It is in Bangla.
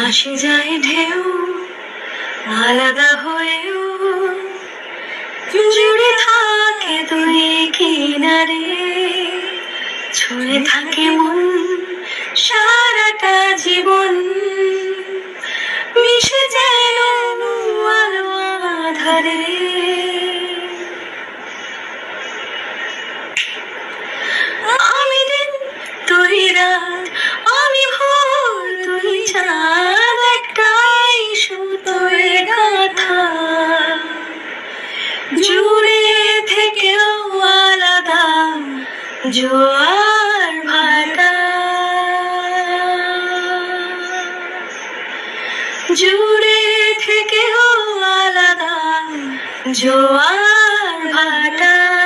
আসে যায় ঢেউ, আলাদা হয়েও জুড়ে থাকে দুই কিনারে। ছুঁয়ে থাকে মন সারাটা জীবন, মিশে যায় আলো আধারে। জোয়ার ভাটা। জুড়ে থেকে আলাদা জোয়ার ভাটা।